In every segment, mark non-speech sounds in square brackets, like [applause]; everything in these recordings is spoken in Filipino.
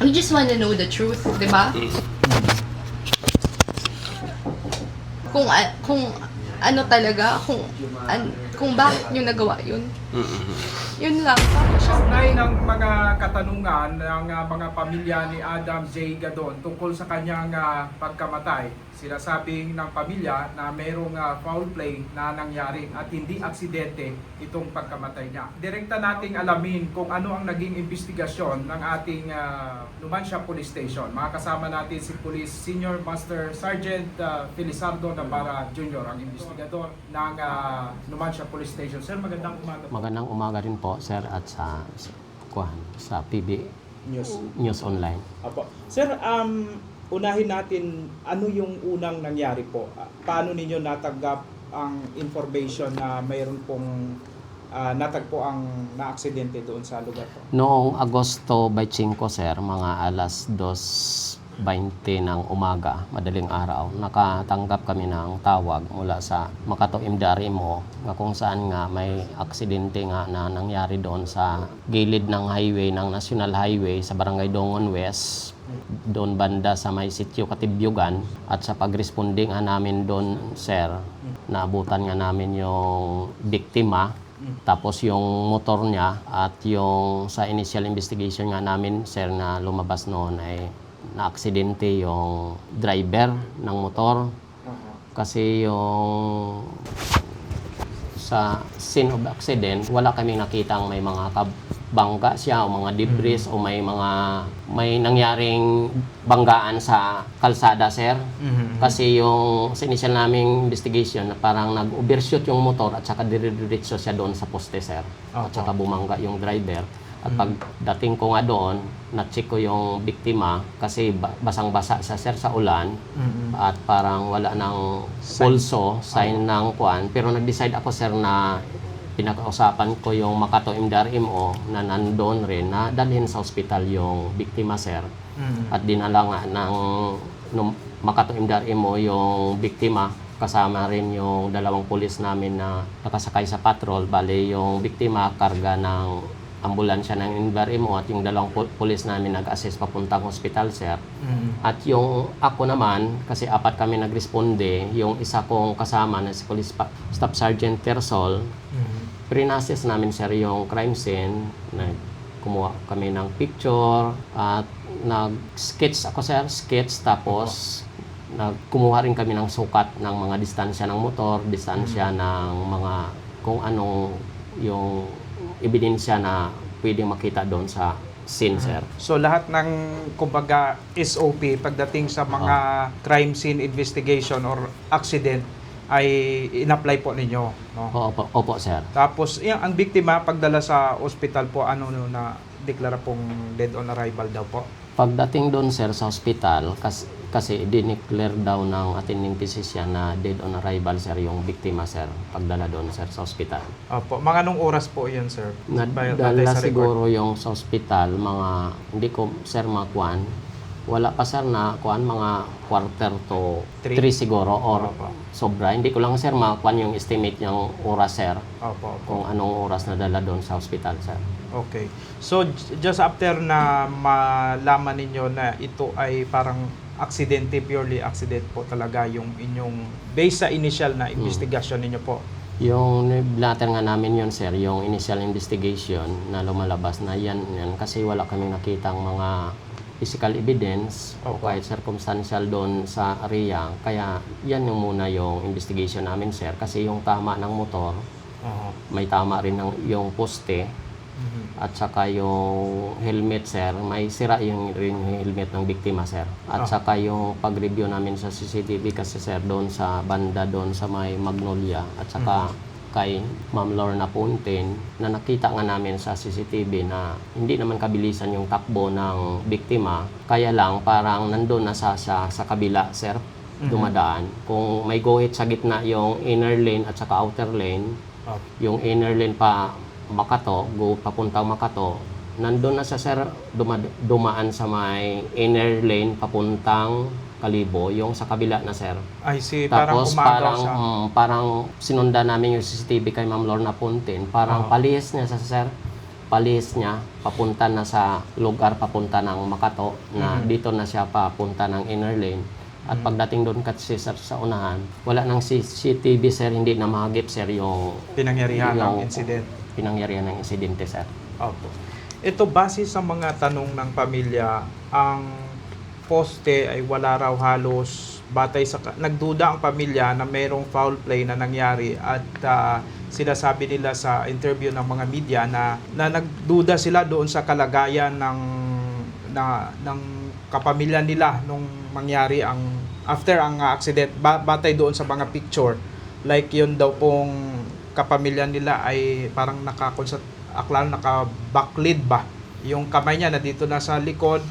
We just want to know the truth, di ba? Kung, a- kung ano talaga, kung, an, kung bakit nyo nagawa yun. Yun lang. Tapos siya. Kaugnay ng mga katanungan ng ah, mga pamilya ni Adam J. Gadon tungkol sa kanyang ah, pagkamatay, sinasabing ng pamilya na mayroong ah, foul play na nangyari at hindi aksidente itong pagkamatay niya. Direkta nating alamin kung ano ang naging investigasyon ng ating uh, Numancia Police Station. Mga kasama natin si Police Senior Master Sergeant uh, Felizardo Navarra Jr., ang investigador ng ah, Numancia Police Station. Sir, magandang umaga po. Magandang umaga rin po, sir, at sa, sa, sa PB News. News Online. Apo. Sir, um, unahin natin ano yung unang nangyari po. Paano ninyo natanggap ang information na mayroon pong ah, natagpo ang naaksidente doon sa lugar po? Noong Agosto 25, sir, mga alas 2.20 ng umaga, madaling araw, nakatanggap kami ng tawag mula sa Makato MDRMO na kung saan nga may aksidente nga na nangyari doon sa gilid ng highway, ng National Highway sa Barangay Dongon West, doon banda sa may sityo Katibyugan at sa pagresponde nga namin doon, sir, naabutan nga namin yung biktima tapos yung motor niya at yung sa initial investigation nga namin, sir, na lumabas noon ay na-aksidente yung driver ng motor. Kasi yung sa scene of accident, wala kaming nakitang may mga kabangga siya o mga debris o may mga may nangyaring banggaan sa kalsada, sir. Kasi yung sa initial naming investigation, na parang nag-overshoot yung motor at saka dire-diretso siya doon sa poste, sir. At Opo. saka bumangga yung driver. At pagdating ko nga doon, na-check ko yung biktima kasi ba- basang-basa sa sir sa ulan at parang wala ng pulso, sign ng kuan. Pero nag-decide ako sir na pinakausapan ko yung Makato MDRMO na nandoon rin na dalhin sa ospital yung biktima sir. At dinala nga ng nung Makato MDRMO yung biktima kasama rin yung dalawang pulis namin na nakasakay sa patrol. Bale, yung biktima karga ng ambulansya ng MDRMO at yung dalawang pu- pulis namin nag-assist papuntang hospital, sir. At yung ako naman, kasi apat kami nagresponde, yung isa kong kasama na si Police Pa- Staff Sergeant Tersol, Prinasis namin sir yung crime scene, kumuha kami ng picture at nag-sketch ako sir, sketch. Tapos nagkumuha rin kami ng sukat ng mga distansya ng motor, distansya ng mga kung anong yung ebidensya na pwedeng makita doon sa scene sir. So lahat ng kumbaga SOP pagdating sa mga crime scene investigation or accident ay in-apply po ninyo, no? Opo, opo sir. Tapos yung ang biktima pagdala sa ospital po ano no, na deklara pong dead on arrival daw po. Pagdating doon sir sa hospital, kasi, kasi dineclare daw ng attending physician na dead on arrival sir yung biktima sir, pagdala doon sir sa hospital. Opo, mga nung oras po 'yun, sir? Nadala siguro yung sa hospital, mga, hindi ko sir makuan, wala pa sir na kuan mga quarter to Three? 3 siguro or Opo. sobra. Hindi ko lang sir makuan yung estimate yung oras sir, Opo, opo. kung anong oras na dala doon sa hospital sir. Okay. So just after na malaman ninyo na ito ay parang aksidente, purely accident po talaga yung inyong based sa initial na investigation ninyo po. Yung blatter nga namin yun, sir, yung initial investigation na lumalabas na yan, yan kasi wala kaming nakitang mga physical evidence o Opo. kahit circumstantial doon sa area. Kaya yan yung muna yung investigation namin, sir. Kasi yung tama ng motor, Oo. may tama rin ng yung poste. At saka yung helmet, sir. May sira yung yung helmet ng biktima, sir. At Ah. saka yung pag-review namin sa CCTV kasi, sir, doon sa banda doon sa may Magnolia. At saka kay Ma'am Lorna Puntin na nakita nga namin sa CCTV na hindi naman kabilisan yung takbo ng biktima. Kaya lang parang nandun na sa, sa, sa kabila, sir, dumadaan. Kung may guhit sa gitna yung inner lane at saka outer lane, Opo. yung inner lane pa Makato, go papuntang Makato, nandun na sa sir duma, dumaan sa may inner lane papuntang Kalibo, yung sa kabila na sir. I see. Parang Tapos umagaw parang siya. mm, parang sinunda namin yung CCTV kay Ma'am Lorna Puntin, parang Oo. palihis niya sa sir. palis niya papunta na sa lugar papunta ng Makato na Mhm. dito na siya papunta ng inner lane. At pagdating doon kasi sir sa unahan, wala nang CCTV sir, hindi na mahagip sir yung Pinangyarihan ng Yung- incident. Pinangyarihan ng insidente sir. Opo. Ito base sa mga tanong ng pamilya, ang poste ay wala raw halos batay sa nagduda ang pamilya na mayroong foul play na nangyari at ah, sinasabi nila sa interview ng mga media na na nagduda sila doon sa kalagayan ng na ng kapamilya nila nung mangyari ang after ang ah, accident ba, batay doon sa mga picture like yun daw pong kapamilya nila ay parang nakakonsat akala naka backlid ba? Yung kamay niya na dito na sa likod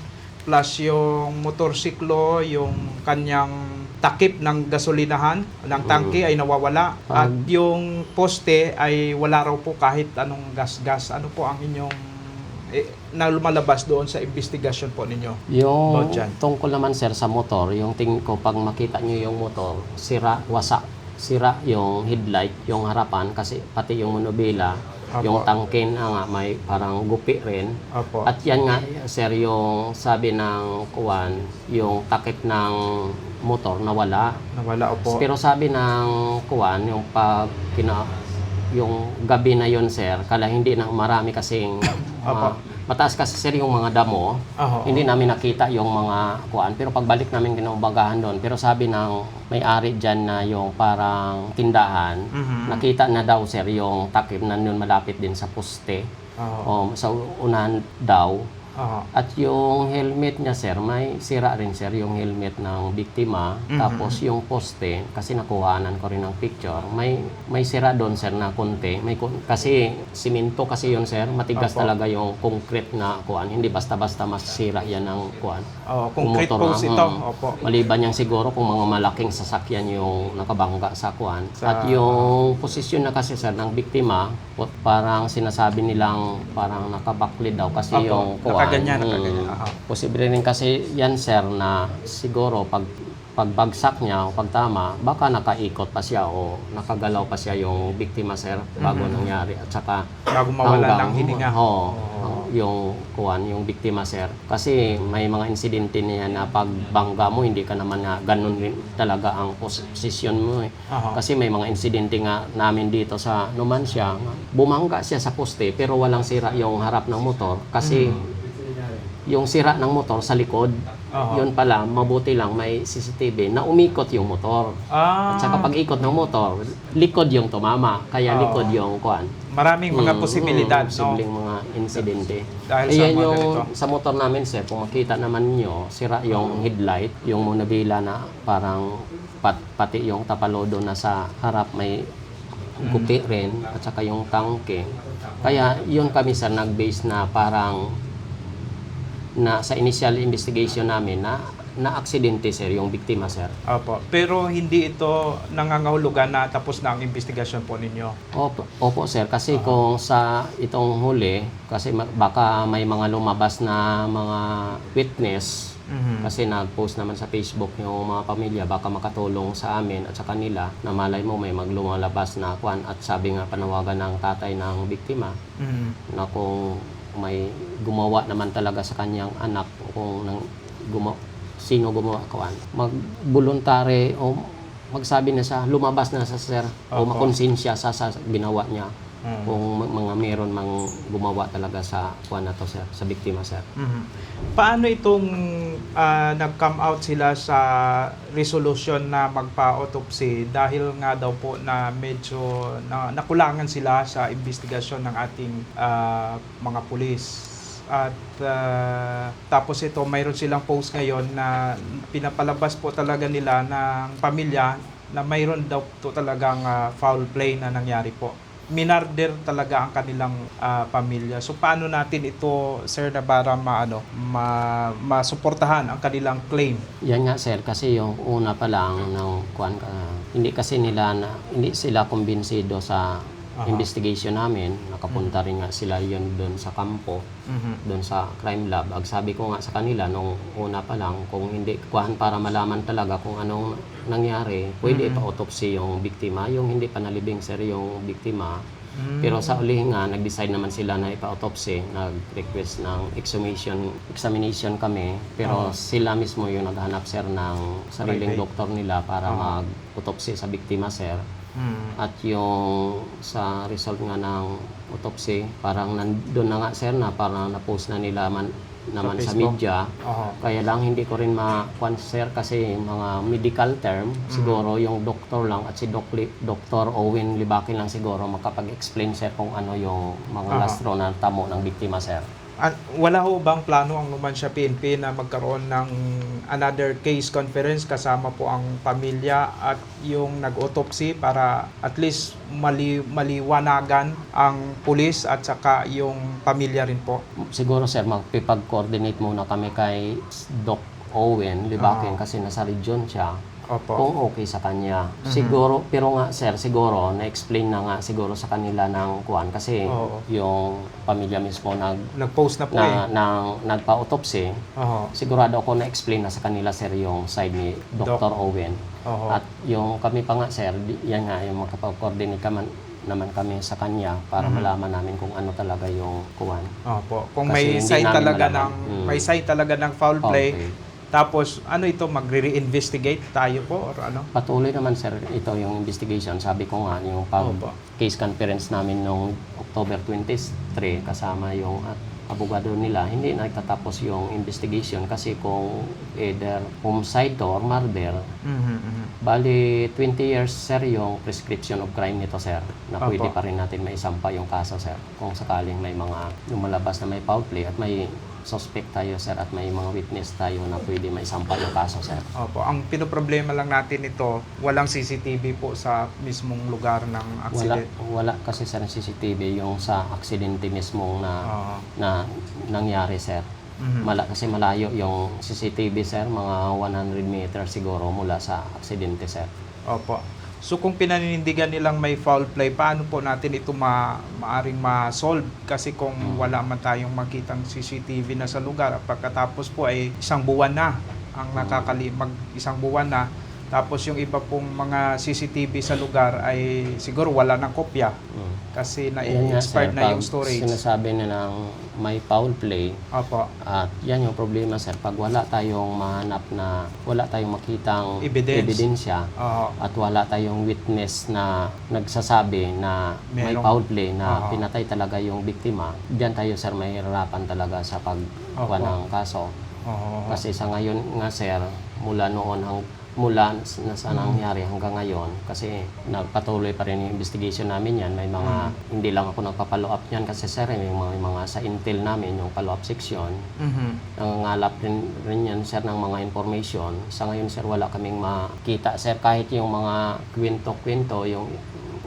plus yung motorsiklo yung kanyang takip ng gasolinahan ng tangke ay nawawala. At yung poste ay wala raw po kahit anong gas-gas. Ano po ang inyong eh, na lumalabas doon sa investigasyon po ninyo? Yung tungkol naman sir sa motor, yung tingin ko pag makita nyo yung motor, sira, wasak. Sira yung headlight, yung harapan kasi pati yung monobila, Apo. yung tangke na nga may parang gupi rin. Opo. At yan nga sir yung sabi ng kuwan, yung takip ng motor nawala. nawala opo Pero sabi ng kuwan, yung pag kina, yung gabi na yon sir, kala hindi na marami kasing Apo. mga- mataas kasi sir yung mga damo. Aho, Hindi namin nakita yung mga kuan pero pagbalik namin kinubagahan doon pero sabi ng may-ari diyan na yung parang tindahan Mhm. nakita na daw sir yung takip na yun malapit din sa poste Aho. o sa unahan daw Aho. at yung helmet niya sir may sira rin sir yung helmet ng biktima Mhm. tapos yung poste kasi nakuhanan ko rin ng picture may may sira doon sir na konti may kasi simento kasi yun sir matigas Opo. talaga yung concrete na kuan hindi basta-basta masira yan ng kuan Oh, concrete Kumotor, post ito. mm. Opo. Maliban yan siguro kung mga malaking sasakyan yung nakabangga sa kuan. Sa- At yung posisyon na kasi sir ng biktima, parang sinasabi nilang parang nakabaklid daw kasi Opo, yung kuan. Nakaganyan, mm, nakaganyan, aha. Posible rin kasi yan sir na siguro pag pagbagsak niya o pagtama, baka nakaikot pa siya o nakagalaw pa siya yung biktima sir bago Mhm. nangyari. At saka Bago mawala hanggang- ng hininga. Oo, Oo. yung kuwan, yung biktima sir. Kasi may mga insidente niya na pag bangga mo, hindi ka naman nga ganun rin talaga ang posisyon mo eh. Aha. Kasi may mga insidente nga namin dito sa Numancia, bumangga siya sa poste pero walang sira yung harap ng motor kasi yung sira ng motor sa likod, Aha. yun pala, mabuti lang may CCTV na umikot yung motor. Ah, At saka pag ikot ng motor, likod yung tumama, kaya Oo. likod yung kuan. maraming mga Mm, posibilidad, mm, no? Posibleng mga insidente. Dahil sa Ayan mga yung ganito. sa motor namin, sir, kung makita naman nyo, sira yung headlight, yung monobila na parang pat, pati yung tapalodo na sa harap may gupi rin, at saka yung tangke. Kaya yun kami sir, nag-base na parang na sa initial investigation namin na na aksidente sir yung biktima sir. Opo. Pero hindi ito nangangahulugan na tapos na ang investigasyon po ninyo. Opo, opo sir, kasi kung sa itong huli, kasi baka may mga lumabas na mga witness, Mhm. kasi nag-post naman sa Facebook yung mga pamilya, baka makatulong sa amin at sa kanila, na malay mo may maglumalabas na kwan at sabi nga panawagan ng tatay ng biktima Mhm. na kung may gumawa naman talaga sa kanyang anak kung nang gumawa, sino gumawa kwan, mag-voluntary o magsabi na sa lumabas na sa sir o Opo. makonsensya sa, sa ginawa niya Mhm. kung mga meron mang gumawa talaga sa kwan na to sir sa biktima sir Mhm. Paano itong ah, nag-come out sila sa resolution na magpa-autopsy dahil nga daw po na medyo na, nakulangan sila sa investigasyon ng ating ah, mga pulis. At ah, tapos ito, mayroon silang post ngayon na pinapalabas po talaga nila ng pamilya na mayroon daw to talagang ah, foul play na nangyari po minarder talaga ang kanilang ah, pamilya. So paano natin ito Sir Navarra maano ma masuportahan ang kanilang claim? yan nga sir kasi yung una pa lang ng kwan ka hindi kasi nila na hindi sila kumbinsido sa Aha. investigation namin nakapunta rin nga sila yun doon sa kampo doon sa crime lab. Ang sabi ko nga sa kanila nung una pa lang, kung hindi kuhan para malaman talaga kung anong nangyari, pwede Mhm. ipa-autopsy yung biktima. Yung hindi pa nalibing sir yung biktima, Mm. Pero sa uli nga, nag-decide naman sila na ipa-autopsy, nag-request ng examination, examination kami. Pero Oo. sila mismo yung naghanap sir ng sariling Private. doktor nila para Oo. mag-autopsy sa biktima sir. Mm. At yung sa result nga ng autopsy, parang nandun na nga sir na parang na-post na nila man, naman sa, Facebook. media. Oo. Kaya lang hindi ko rin ma sir kasi mga medical term, Mm. siguro yung doktor lang at si Doc Li- Dr. Owen Libakin lang siguro makapag-explain sir kung ano yung mga Aha. lastro na tamo ng biktima sir. Wala ho bang plano ang Numancia PNP na magkaroon ng another case conference kasama po ang pamilya at yung nag-autopsy para at least mali- maliwanagan ang pulis at saka yung pamilya rin po. Siguro sir magpipag-coordinate muna kami kay Doc Owen Libakin Ah. kasi nasa region siya. Opo. kung okay sa kanya. Mhm. Siguro, pero nga sir, siguro, na-explain na nga siguro sa kanila ng kuan kasi Oo. yung pamilya mismo nag, Nag-post na po na, eh. nang, nagpa-autopsy, Oo. sigurado ako na-explain na sa kanila sir yung side ni Dr. Owen. Oo. At yung kami pa nga sir, di- yan nga, yung makapag-coordinate ka man- naman kami sa kanya para Mhm. malaman namin kung ano talaga yung kuan. Opo. Kung Kasi may hindi side namin talaga malaman. ng Mm. may side talaga ng foul play, Okay. Tapos ano ito magre-reinvestigate tayo po or ano? Patuloy naman sir ito yung investigation. Sabi ko nga yung pag Opo. case conference namin noong October 23 kasama yung at abogado nila, hindi nagtatapos yung investigation kasi kung either homicide or murder, Mhm, mhm. bali 20 years sir yung prescription of crime nito sir na Opo. pwede pa rin natin maisampa yung kaso sir kung sakaling may mga lumalabas na may foul play at may suspect tayo sir at may mga witness tayo na pwede maisampa yung kaso sir. Opo, ang pinoproblema lang natin ito, walang CCTV po sa mismong lugar ng Wala, accident. wala kasi sir CCTV yung sa aksidente mismo na Oo. na nangyari sir. Mhm. Mala, kasi malayo yung CCTV sir, mga 100 meters siguro mula sa aksidente sir. Opo. So kung pinaninindigan nilang may foul play, paano po natin ito ma maaring ma-solve? Kasi kung wala man tayong makitang CCTV na sa lugar, at pagkatapos po ay isang buwan na ang nakakali mag isang buwan na tapos yung iba pong mga CCTV sa lugar ay siguro wala ng kopya Mm. kasi na-expired na yung storage. Sinasabi na ng may foul play Opo. at yan yung problema sir. Pag wala tayong mahanap na, wala tayong makitang Evidence. ebidensya Oo. at wala tayong witness na nagsasabi na may Merong- foul play na Oo. pinatay talaga yung biktima, diyan tayo sir mahihirapan talaga sa pagkuha ng kaso. Oo. Kasi sa ngayon nga sir, mula noon hang mula na sa nangyari hanggang ngayon kasi nagpatuloy pa rin yung investigation namin yan. May mga hindi lang ako nagpa-follow up yan kasi sir may mga, mga sa intel namin yung follow up section. Mhm. nangangalap rin, rin yan sir ng mga information. Sa ngayon sir wala kaming makita sir. Kahit yung mga kwento-kwento yung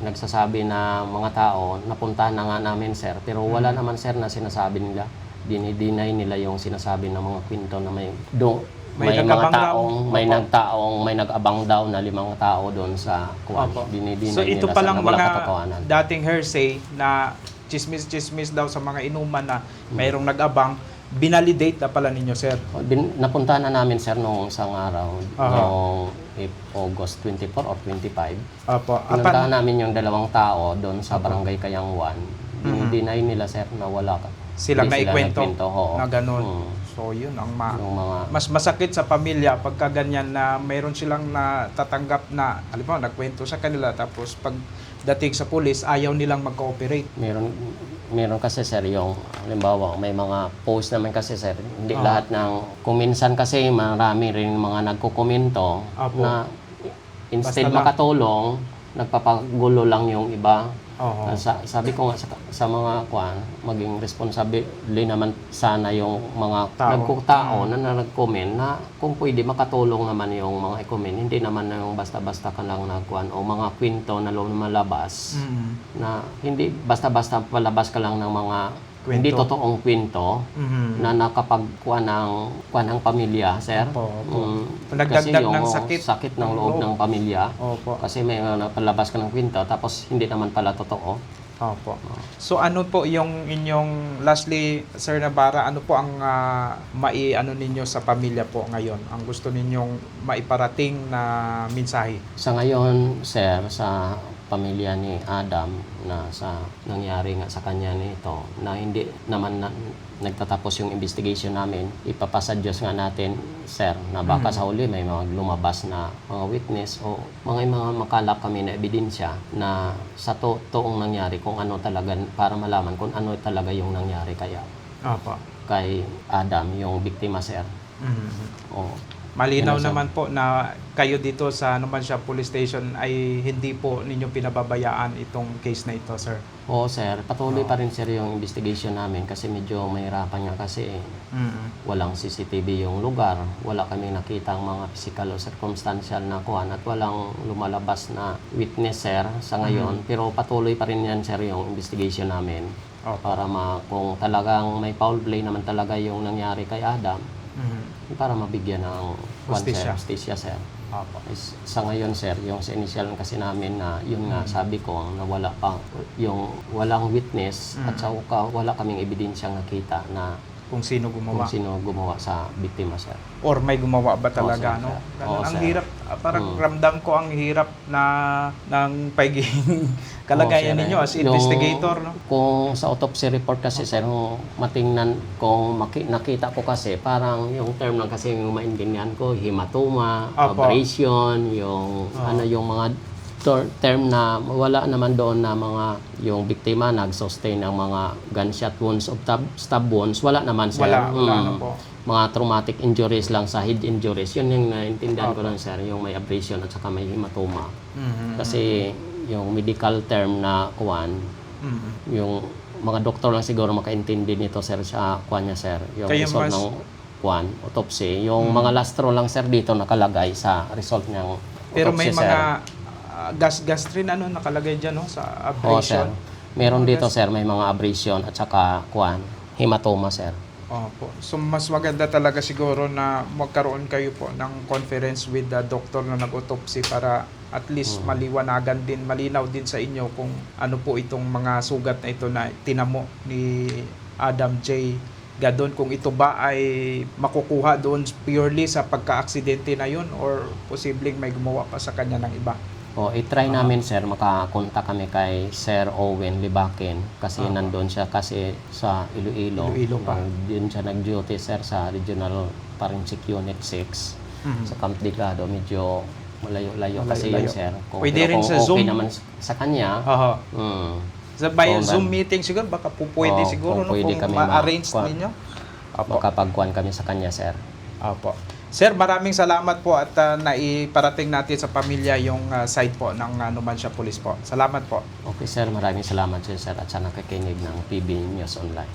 nagsasabi na mga tao napuntahan na nga namin sir. Pero wala naman sir na sinasabi nila. Dinideny nila yung sinasabi ng mga kwento na may do May may, mga taong may Opo. nagtaong may nag-abang daw na limang tao doon sa kuwan Opo. dinideny So ito nila pa lang mga katotohanan dating hearsay na chismis-chismis daw sa mga inuman na Hmm. mayroong nag-abang, binalidate na pala ninyo, sir. Bin, napuntahan na namin sir nung isang araw Aha. noong if August 24 or 25 Opo. Pinuntahan Apan, namin yung dalawang tao doon sa barangay Kayangwan. Mhm. Dinay nila sir na wala ka. Silang Hindi naikwento nagkwento, oo. na ganun. Mm. So yun ang ma Yung mga mas masakit sa pamilya pagka ganyan na mayroon silang natatanggap na halimbawa nagkwento sa kanila tapos pag dating sa pulis ayaw nilang mag-cooperate. meron meron kasi sir yung halimbawa may mga post naman kasi sir hindi Oo. lahat ng kuminsan kasi marami rin mga nagkokomento Apo. na instead Basta lang. makatulong nagpapagulo lang yung iba Oo. Ah, Sa, sabi ko nga sa, sa mga kwan, maging responsable naman sana yung mga Tao. nagkutao na nag-comment na kung pwede makatulong naman yung mga i-comment. Hindi naman na yung basta-basta ka lang nagkwan o mga kwento na lumalabas Mm. na hindi basta-basta palabas ka lang ng mga Kwento. hindi totoong kwento Mhm. na nakapagkuha ng kuha ng pamilya, sir. Opo, opo. Mm, kasi yung ng sakit. ng loob Loob. ng pamilya. Opo. Kasi may uh, napalabas ka ng kwento tapos hindi naman pala totoo. Opo. So ano po yung inyong lastly Sir Navarra, ano po ang ah, mai ano ninyo sa pamilya po ngayon? Ang gusto ninyong maiparating na mensahe? Sa ngayon, sir, sa pamilya ni Adam na sa nangyari nga sa kanya nito na hindi naman na, nagtatapos yung investigation namin, ipapasa Diyos nga natin, sir, na baka sa huli may mga lumabas na mga witness o mga mga makalap kami na ebidensya na sa to toong nangyari kung ano talaga para malaman kung ano talaga yung nangyari kaya Opo. kay Adam, yung biktima, sir. Mhm. O, Malinaw sabi. naman po na kayo dito sa naman siya police station ay hindi po ninyo pinababayaan itong case na ito, sir. Oo, sir. Patuloy pa rin, sir, yung investigation namin kasi medyo mahirapan nga kasi Mhm. walang CCTV yung lugar. Wala kami nakita ang mga physical o circumstantial na kuhan at walang lumalabas na witness, sir, sa ngayon. Pero patuloy pa rin yan, sir, yung investigation namin Opo. para ma kung talagang may foul play naman talaga yung nangyari kay Adam, Mhm. para mabigyan ng Hustisya. sir, hustisya, sir. Opo. Is, sa ngayon sir, yung sa initial kasi namin na yun nga sabi ko na wala pa yung walang witness at saka wala kaming ebidensyang nakita na Kung sino gumawa. kung sino gumawa sa biktima sir. Or may gumawa ba talaga, sir, no? sir. Oo, ang sir. hirap, parang Mm. ramdam ko ang hirap na ng pagiging [laughs] kalagayan Oo, ninyo as investigator, no? Kung sa autopsy report kasi sir, kung matingnan, kung maki, nakita ko kasi parang yung term lang kasi yung maintindihan ko, hematoma, Apo. abrasion, yung ano yung mga ter- term na wala naman doon na mga yung biktima nag-sustain ng mga gunshot wounds of stab, stab wounds, wala naman sir. Wala, wala Mm. na po. Mga traumatic injuries lang sa head injuries, yun yung naintindihan ko lang sir, yung may abrasion at saka may hematoma. Mhm. Kasi yung medical term na kuwan, Mhm. yung mga doktor lang siguro makaintindi nito sir sa kuwan niya sir yung Kaya result mas- ng kuwan autopsy yung mga lastro lang sir dito nakalagay sa result ng autopsy Pero may sir. mga ah, gas-gas rin ano nakalagay dyan, no? Sa Oo, sir abrasion. meron dito gas- sir may mga abrasion at saka kuwan hematoma sir Opo. So mas maganda talaga siguro na magkaroon kayo po ng conference with the doctor na nag-autopsy para at least Hmm. maliwanagan din, malinaw din sa inyo kung ano po itong mga sugat na ito na tinamo ni Adam J. Gadon kung ito ba ay makukuha doon purely sa pagka-aksidente na yun or posibleng may gumawa pa sa kanya ng iba. O i-try namin sir makakontak kami kay Sir Owen Libakin kasi Ah. nandun siya kasi sa Iloilo Iloilo pa. Uh, yun siya nag-duty sir sa Regional Forensic Unit 6 Mhm. sa Camp Delgado medyo malayo-layo kasi yun sir. Kung, Pwede rin kung sa okay Zoom. naman sa kanya, Aha. mm, Sa by Oo, Zoom meeting siguro baka po pwede Oo, siguro kung no, pwede kung kami ma-arrange ma- ninyo. Opo. makapagkuhan kami sa kanya sir. Opo. Sir, maraming salamat po at uh, naiparating natin sa pamilya yung uh, side po ng uh, Numancia Police po. Salamat po. Okay sir, maraming salamat sir, sir at sa nakikinig ng PB News Online.